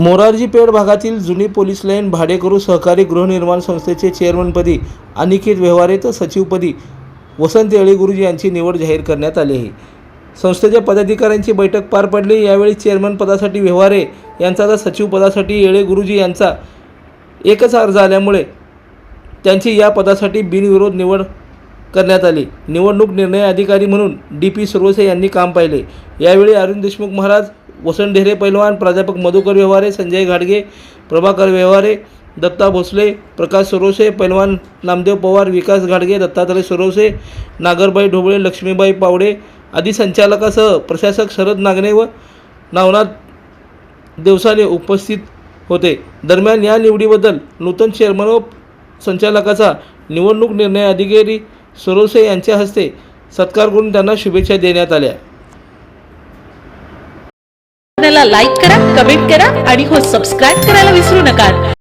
मोरारजी पेठ भागातील जुनी police line भाडेकरू सहकारी गृहनिर्माण संस्थेचे चेअरमनपदी अनिकेत व्यवहारे तर सचिवपदी वसंत येळेगुरुजी यांची निवड जाहीर करण्यात आली आहे. संस्थेच्या पदाधिकाऱ्यांची बैठक पार पडली. यावेळी चेअरमन पदासाठी व्यवहारे यांचा तर सचिव पदासाठी येळे गुरुजी यांचा एकच अर्ज आल्यामुळे त्यांची या पदासाठी बिनविरोध निवड करण्यात आली. निवडणूक निर्णय अधिकारी म्हणून डी पी सुरवसे यांनी काम पाहिले. यावेळी अरुण देशमुख महाराज वसंत ढेरे पैलवान प्राध्यापक मधुकर व्यवहारे संजय घाडगे प्रभाकर व्यवहारे दत्ता भोसले प्रकाश सुरवसे पैलवान नामदेव पवार विकास घाडगे दत्तात्रय सुरवसे नागरबाई ढोबळे लक्ष्मीबाई पावडे आदी संचालकासह प्रशासक शरद नागणे व नवनाथ देवसाने उपस्थित होते. दरम्यान या निवडीबद्दल नूतन चेअरमन व संचालकाचा निवडणूक निर्णय अधिकारी सरोसे यांच्या हस्ते सत्कार करून त्यांना शुभेच्छा देण्यात आल्या. लाईक करा कमेंट करा आणि हो सबस्क्राईब करायला विसरू नका.